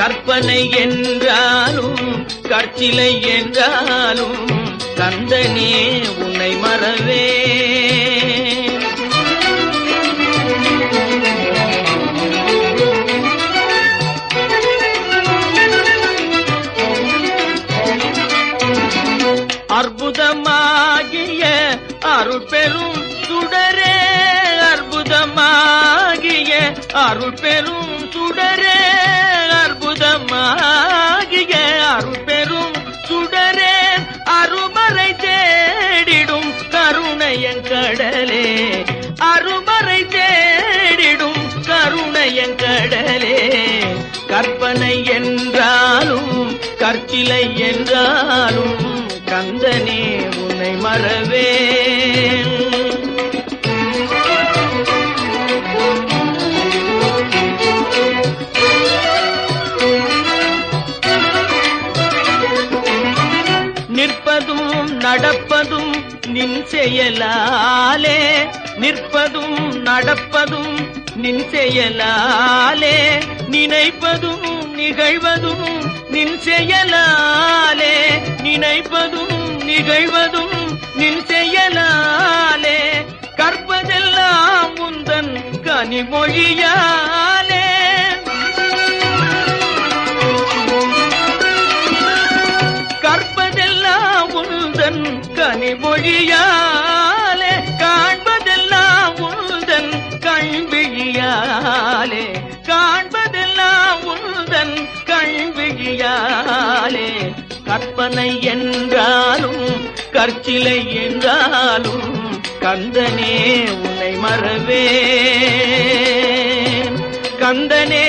கற்பனை என்றாலும் கற்சிலை என்றாலும் கந்தனே உன்னை மறவே. அற்புதமாகிய அருள் பெரும் சுடரே அற்புதமாகிய அருள் பெரும் சுடரே. ஆகிய அருபெரும் சுடரே அருமறை தேடிடும் கருணையன் கடலே. அருமறை தேடிடும் கருணையன் கடலே. கற்பனை என்றாலும் கற்சிலை என்றாலும் கந்தனே உன்னை மறவே. செயலாலே நிற்பதும் நடப்பதும் நின் செயலாலே நினைப்பதும் நிகழ்வதும் நின் செயலாலே நினைப்பதும் நிகழ்வதும் நின் செயலாலே கற்பதெல்லாம் முந்தன் கனிமொழியாலே. கற்பதெல்லாம் முந்தன் கனிமொழியா என்றாலே கற்பனை என்றாலும் கற்சிலை என்றாலும் கந்தனே உன்னை மறவே கந்தனே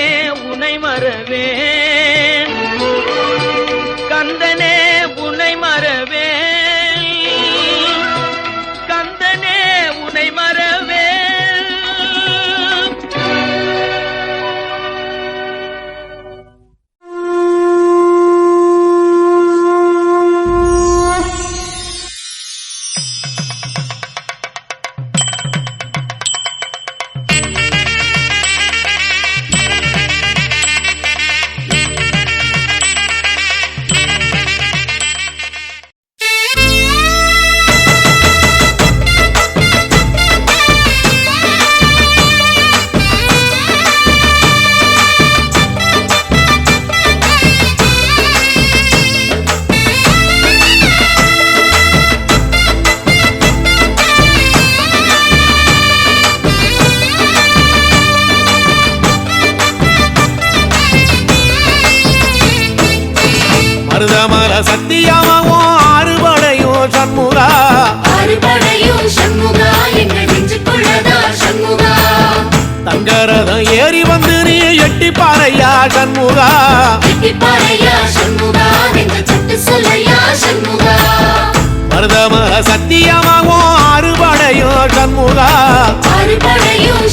சண்முகா.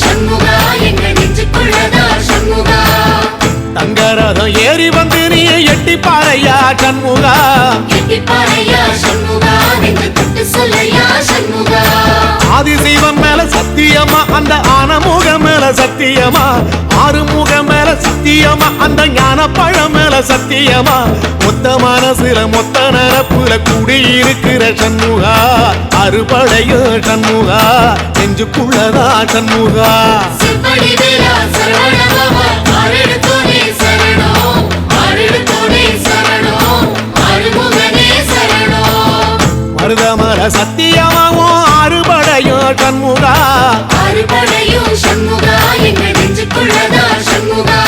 சண்முகா எங்கள் நெஞ்சுக்குள்ளதா சண்முகா? தங்கரதம் ஏறி வந்து நீ எட்டி பாறையா சண்முகா ஆதிசைவம் மேல சத்தியமா அந்த ஆனமுகம் மேல சத்தியமா. ஆறுமுகம் மேல சத்தியமா? அந்த ஞான பழம் மேல சத்தியமா? மொத்த மனசுல மொத்த நரப்புல குடியிருக்கிற சண்முகா. அறுபடையும் சண்முகா. நெஞ்சுக்குள்ளதா சண்முகா. மருதமர சத்தியமாவும் அறுபடையும் சண்முகா. அறுபடையும் சண்முகா. எங்க நெஞ்சுக்குள்ளதா சண்முகா?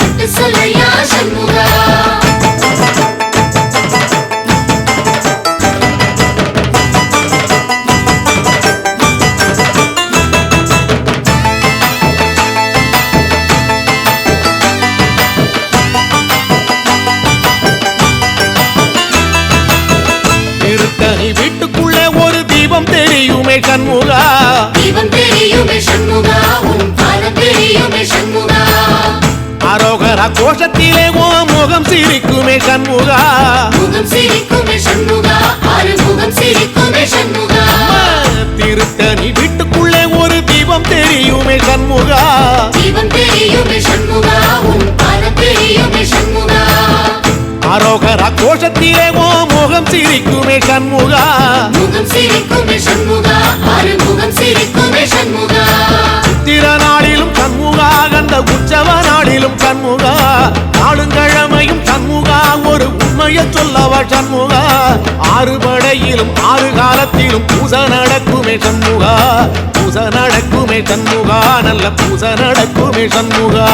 கோஷத்திலே ஓ முகம் சிரிக்குமே சண்முகா. முகம் சிரிக்குமே சண்முகா ஆறுமுகம் சிரிக்குமே சண்முகா. திருத்தணி வீட்டுக்குள்ளே ஒரு தீபம் தெரியுமே சண்முகா. தீபம் தெரியுமே சண்முகா. அரோகரா கோஷத்திலே ஓ முகம் சிரிக்குமே சண்முகா. முகம் சிரிக்குமே சண்முகா ஆறுமுகம் சிரிக்குமே சண்முகா. சித்திர நாளிலும் சண்முகா கந்த உற்சவ நாளிலும் சண்முகா. நாளுங்கிழமையும் சண்முகா ஒரு உண்மையை சொல்லவா சண்முகா. ஆறு படையிலும் ஆறு காலத்திலும் பூச நடக்குமே சண்முகா. பூச நடக்குமே சண்முகா நல்ல பூச நடக்குமே சண்முகா.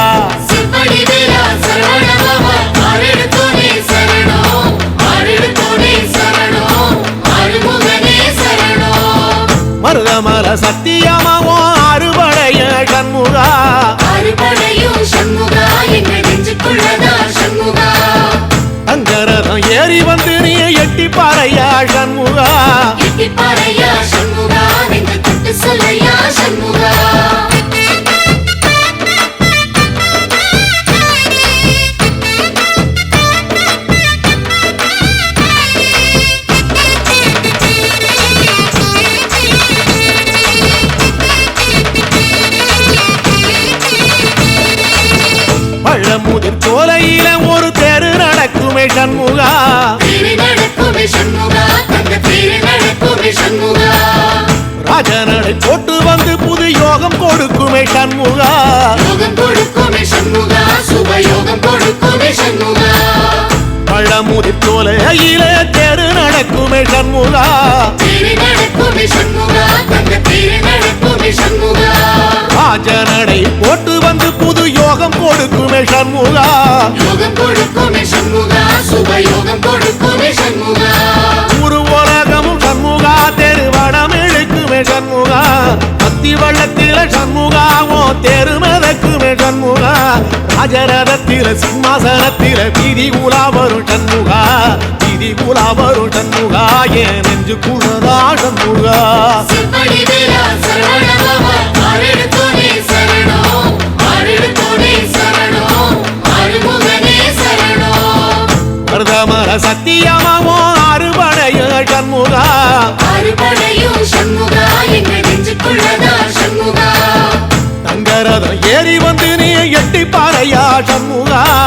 சண்முகா. ராஜனடை போட்டு வந்து புது யோகம் கொடுக்குமே சண்முகா. நடக்குமே சண்முகா தங்க தேரி நடக்குமே சண்முகா. ராஜனடை போட்டு வந்து புது யோகம் கொடுக்குமே சண்முகா. சண்முகாவோ தெரு மிதக்குமே சண்முகா. ராஜரதத்தில சிம்மாசனத்தில வீதி உலா வரும் சண்முகா. வீதி உலா வரும் சண்முகா. என் நெஞ்சுக்குள்ளதா சண்முகா. சிற்படி வேலா சரவணபவா ஆறெடுத்தோனே சரணம். ஆறெடுத்தோனே சரணம். ஆறுமுகனே சரணம். மருதமர சத்தியமாவோ அறுபடைய சண்முகா. அறுபடையும் சண்முகா. பாறையா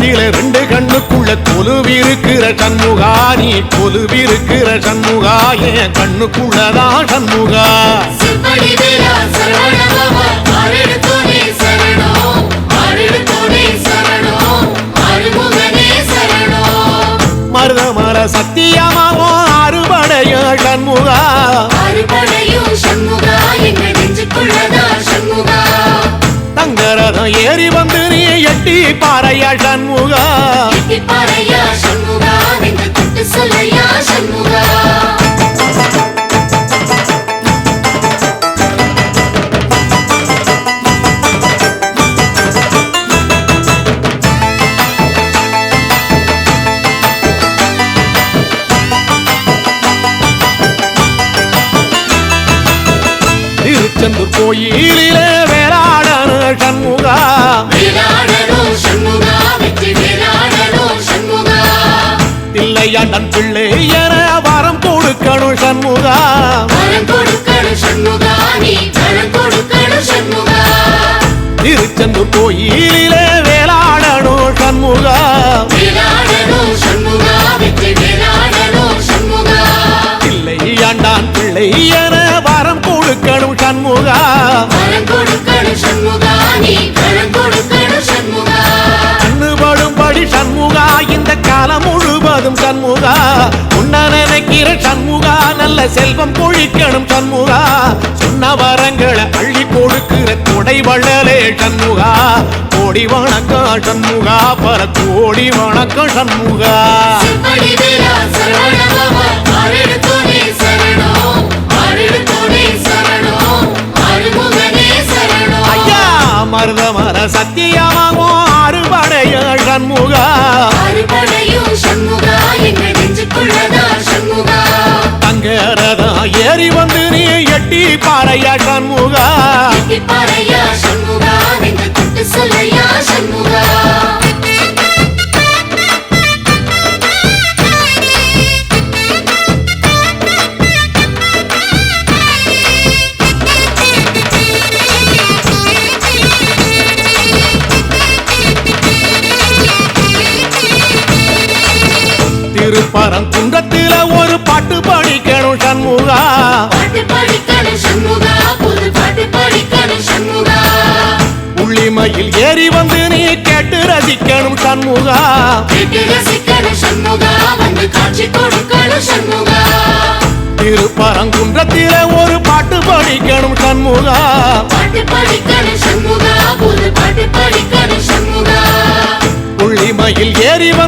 நேரத்தில ரெண்டு கண்ணுக்குள்ள கொலுவிருக்கிற சண்முகா நீ கொலுவிருக்கிற சண்முகா என் கண்ணுக்குள்ளதான் சண்முகா. மருதமர சத்தியமாவோ அறுபடைய சண்முகா. அறுபடையும் சண்முகா நெஞ்சுக்குள்ளதா சண்முகா. தங்கரதம் ஏறி வந்து நீ பாறையா சண்முகா? எட்டிப்பாறையா சண்முகா நெஞ்சு தொட்டு சொல்லையா சண்முகா? சண்முகா. திருச்செந்தூர் கோயிலே வேளாடனோ சண்முகா. இல்லை ஆண்டான் பிள்ளை என வரம் கொடுக்கணும் சண்முகா. கண்ணுபடும்படி சண்முகா இந்த காலம் முழுவதும் சண்முகா. நினைக்கிற சண்முகா நல்ல செல்வம் கொழிக்கணும் சண்முகா. சொன்ன வரங்களை அள்ளி கொடுக்கிற கொடை வள்ளலே சண்முகா. கோடி வணக்கம் சண்முகா பல கோடி வணக்கம் சண்முகா. ஐயா மருதமர சத்தியமாகும். அறுபடைய சண்முகா. தங்கரதா ஏறி வந்து நீ எட்டி பாறையா சண்முகா பாறையா சண்முகா. சண்முகா திருப்பரங்குன்றத்தில ஒரு பாட்டு படிக்கணும் சண்முகா. உள்ளிமையில் ஏறி வந்து நீ கேட்டு ரசிக்கணும் சண்முகா. திருப்பரங்குன்றத்தில ஒரு பாட்டு படிக்கணும் சண்முகா. உள்ளிமையில் ஏறி வந்து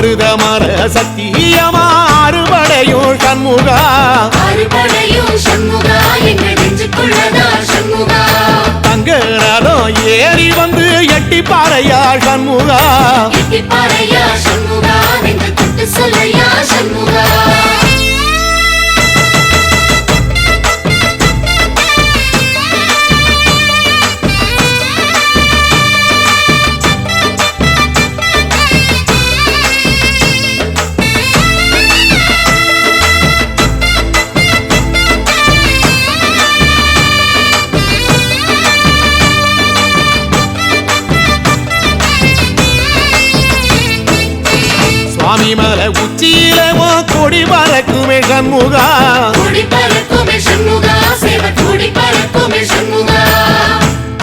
ஆமா மருத மர சத்தியமா அறுபடையும் சண்முகா. அறுபடையும் சண்முகா எங்க நெஞ்சுக்குள்ளதா சண்முகா. தங்க ரதம் ஏறி வந்து எட்டி பாறையா சண்முகா. பாறையா சண்முகா தொட்டு சொல்லையா சண்முகா. சுவாமி மலை உச்சியில உன் கொடி பறக்குமே சண்முகா.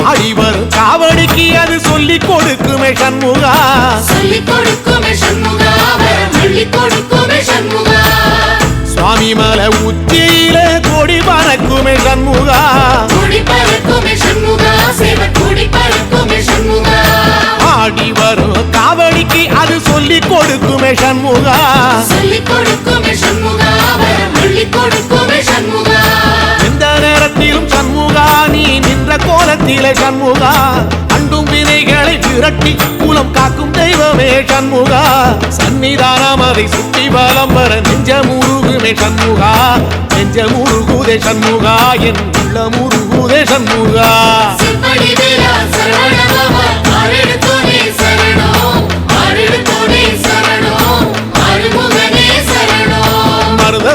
ஆடி வரும் காவடிக்கு அது சொல்லி கொடுக்குமே சண்முகா. சொல்லி கொடுக்குமே சண்முகா வரம் அள்ளி கொடுக்குமே சண்முகா. சுவாமி மலை உச்சியில கொடி பறக்குமே சண்முகா. கூடி பறக்குமே சண்முகா சேவ கூடி பறக்குமே சண்முகா. ஆடி வரும். காவடிக்கு அது சொல்லி கொடுக்குமே சண்முகா. சொல்லி கொடுக்குமே சண்முகா அள்ளி கொடுக்குமே சண்முகா. எந்த நேரத்திலும் சண்முகா நீ நின்ற கோலத்திலே சண்முகா. அண்டும் வினைகளை விரட்டி குலம் காக்கும் தெய்வமே சண்முகா. சன்னிதானம் அதை சுற்றி பலம் வர நெஞ்ச முருகுமே சண்முகா. நெஞ்ச முருகுதே சண்முகா என் உள்ள முருகுதே சண்முகா.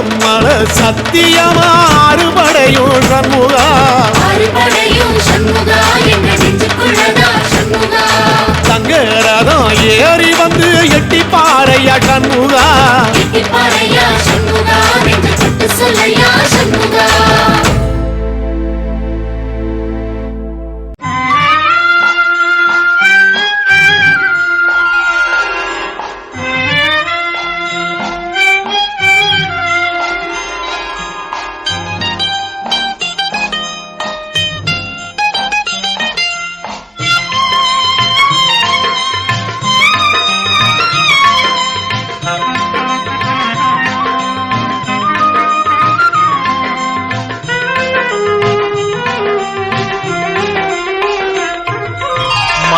சரணம் மருதம் மல சத்தியமா அறுபடையும் சண்முகா தங்க ரதம் ஏறி வந்து எட்டி பாறையா சண்முகா?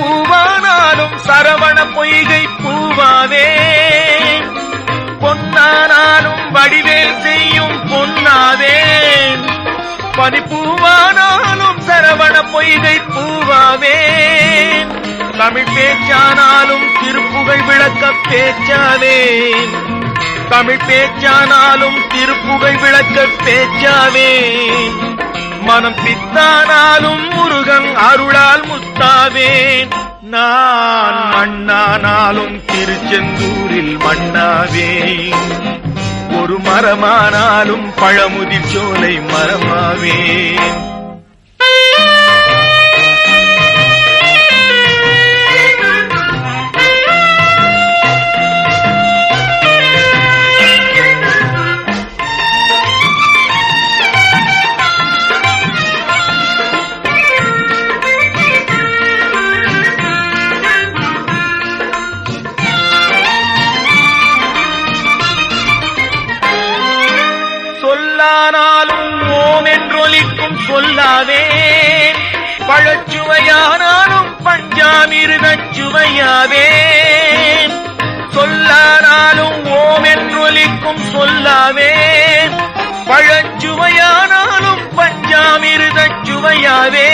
பூவானாலும் சரவண பொய்கை பூவாவே பொன்னானாலும் வடிவேல் செய்யும் பொன்னாதே. பனிப்பூவானாலும் சரவண பொய்கை பூவாவே தமிழ் பேச்சானாலும் திருப்புகழ் விளக்க பேச்சாவே தமிழ் பேச்சானாலும் திருப்புகழ் விளக்க பேச்சாவே மனம் பித்தானாலும் முருகன் அருளால் முத்தாவேன். நான் மண்ணானாலும் திருச்செந்தூரில் மண்ணாவேன். ஒரு மரமானாலும் பழமுதிர் சோலை மரமாவேன். சுவையாவே சொல்லானாலும் ஓம் என்றொலிக்கும் சொல்லாவே பழச்சுவையானாலும் பஞ்சாமிருத சுவையாவே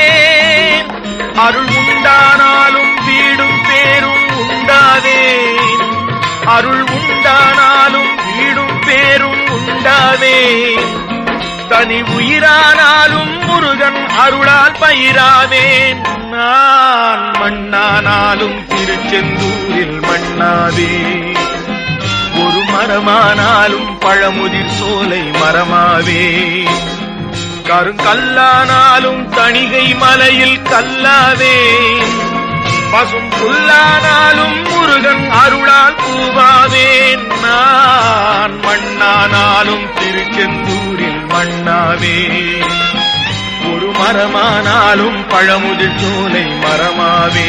அருள் உண்டானாலும் வீடும் பேரும் உண்டாவே அருள் உண்டானாலும் வீடும் பேரும் உண்டாவே தனி உயிரானாலும் முருகன் அருளால் பயிராவேன். நான் மண்ணானாலும் திருச்செந்தூரில் மண்ணாதே ஒரு மரமானாலும் பழமுதிர் சோலை மரமாவே. கருங்கல்லானாலும் தணிகை மலையில் கல்லாவே. பசும் புல்லானாலும் முருகன் அருளால் பூவாவேன். நான் மண்ணானாலும் திருச்செந்தூரில் மண்ணாவே மரமானாலும் பழமுதிர் சோலை மரமாவே.